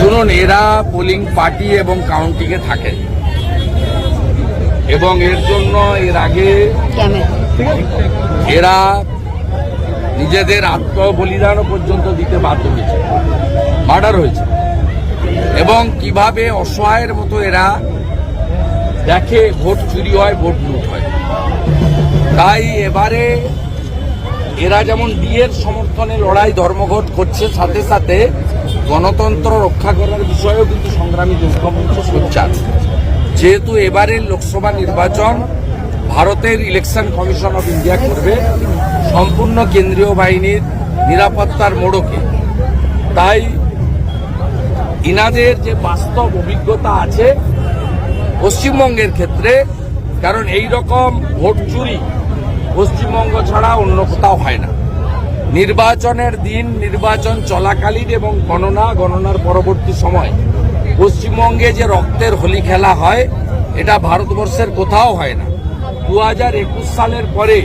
শুনুন এরা polling party এবং কাউন্টিংয়ে থাকে। এবং এর জন্য এর আগে এরা নিজেদের আত্মবলিদানও পর্যন্ত দিতে বাধ্য হয়েছে। মার্ডার হয়েছে। এবং কীভাবে অসহায়ের মতো এরা দেখে ভোট চুরি হয় ভোট লুট হয়। তাই এবারে এরা যেমন ডিএর সমর্থনে লড়াই, ধর্মঘট করছে, সাথে সাথে গণতন্ত্র রক্ষা করার বিষয়েও কিন্তু সংগ্রামী যৌথমঞ্চ সোচ্চার। যেহেতু এবারের লোকসভা নির্বাচন ভারতের ইলেকশন কমিশন অফ ইন্ডিয়া করবে, সম্পূর্ণ কেন্দ্রীয় বাহিনীর নিরাপত্তার মোড়কে। তাই ইনাদের যে বাস্তব অভিজ্ঞতা আছে পশ্চিমবঙ্গের ক্ষেত্রে, কারণ এই রকম ভোট চুরি পশ্চিমবঙ্গ ছাড়া অন্য কোথাও হয় না। নির্বাচনের দিন নির্বাচন চলাকালীন এবং গণনা, গণনার পরবর্তী সময়। পশ্চিমবঙ্গে যে রক্তের হোলি খেলা হয়, এটা ভারতবর্ষের কোথাও হয় না। দু হাজার একুশ সালের পরে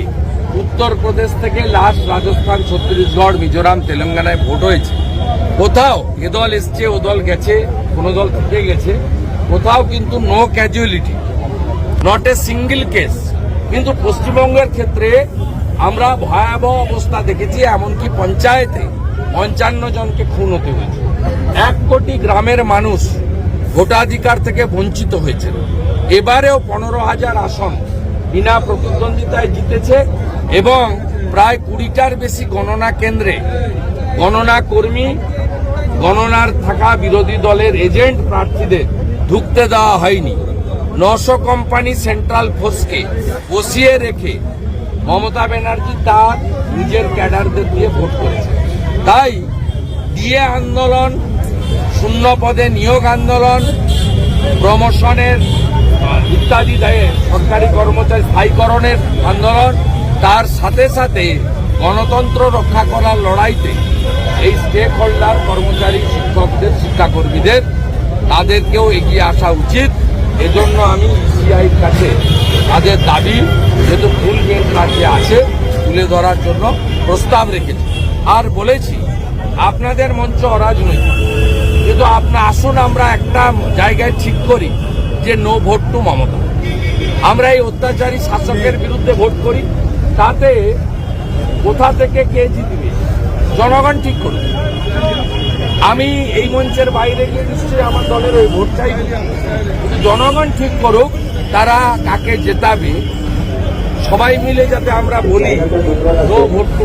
উত্তরপ্রদেশ থেকে লাস্ট রাজস্থান, ছত্তিশগড়, মিজোরাম, তেলেঙ্গানায় ভোট হয়েছে। কোথাও এ দল এসছে, ও দল গেছে, কোনো দল থেকে গেছে। কোথাও কিন্তু no casualty not a single case কিন্তু পশ্চিমবঙ্গের ক্ষেত্রে আমরা ভয়াবহ অবস্থা দেখেছি, এমনকি পঞ্চায়েতে পঞ্চান্ন জনকে খুন হতে হয়েছে। এক কোটি গ্রামের মানুষ ভোটাধিকার থেকে বঞ্চিত হয়েছে। এবারেও পনেরো হাজার আসন বিনা প্রতিদ্বন্দ্বিতায় জিতেছে এবং প্রায় কুড়িটার বেশি গণনা কেন্দ্রে গণনা কর্মী, গণনার থাকা বিরোধী দলের এজেন্ট প্রার্থীদের ঢুকতে দেওয়া হয়নি। নশো কোম্পানি সেন্ট্রাল ফোর্সকে বসিয়ে রেখে মমতা ব্যানার্জি তার নিজের ক্যাডারদের দিয়ে ভোট করেছে। তাই ডিএ আন্দোলন, শূন্য পদে নিয়োগ আন্দোলন, প্রমোশনের ইত্যাদি দেয় সরকারি কর্মচারী স্থায়ীকরণের আন্দোলন, তার সাথে সাথে গণতন্ত্র রক্ষা করার লড়াইতে এই স্টেক হোল্ডার কর্মচারী, শিক্ষকদের, শিক্ষাকর্মীদের, তাদেরকেও এগিয়ে আসা উচিত। এজন্য আমি সিআইর কাছে তাদের দাবি, যেহেতু ফুল বেঞ্চ রাজ্যে আছে, তুলে ধরার জন্য প্রস্তাব রেখেছি। আর বলেছি, আপনাদের মঞ্চ অরাজনৈতিক। কিন্তু আপনার আসুন, আমরা একটা জায়গায় ঠিক করি যে নো ভোট টু মমতা। আমরা এই অত্যাচারী শাসকের বিরুদ্ধে ভোট করি, তাতে কোথা থেকে কে জিতবে? জনগণ ঠিক করবে আমি এই মঞ্চের বাইরে গিয়ে নিশ্চয়ই আমার দলের ওই ভোট চাইবে। জনগণ ঠিক করুক তারা কাকে জেতাবে সবাই মিলে যাতে আমরা বলি নো ভোট টু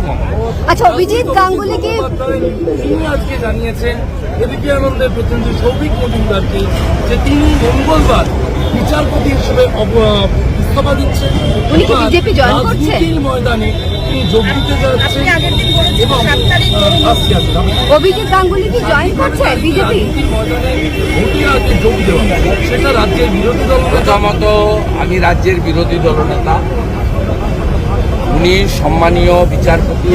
আচ্ছা অভিজিৎ গাঙ্গুলি কি তিনি আজকে জানিয়েছেন এদিকে আনন্দের প্রতিনিধি সৌভিক মজুমদারকে যে তিনি মঙ্গলবার বিচারপতি হিসেবে ইস্তফা দিচ্ছেন উনি কি join করছেন? ময়দানে তিনি যোগ দিতে যাচ্ছেন এবং অভিজিৎ গাঙ্গুলি কি জয়েন করছে বিজেপি? যোগ দেওয়া সেটা রাজ্যের বিরোধী দল প্রথমত আমি রাজ্যের বিরোধী দলনেতা। উনি সম্মানীয় বিচারপতি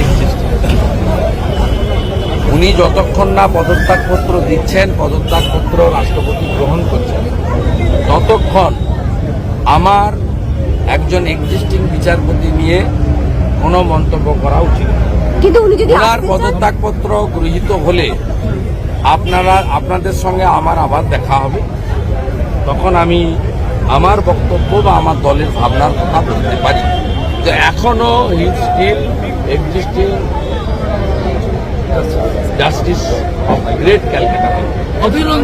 উনি যতক্ষণ না পদত্যাগপত্র দিচ্ছেন পদত্যাগপত্র রাষ্ট্রপতি গ্রহণ করছেন ততক্ষণ আমার একজন এক্সিস্টিং বিচারপতি নিয়ে কোনো মন্তব্য করা উচিত কিন্তু উনি যদি ওনার পদত্যাগপত্র গৃহীত হলে আপনারা আপনাদের সঙ্গে আমার আবার দেখা হবে। তখন আমি আমার বক্তব্য বা আমার দলের ভাবনার কথা বলতে পারি। যে এখনও he still existing justice of great Calcutta অভিনন্দন।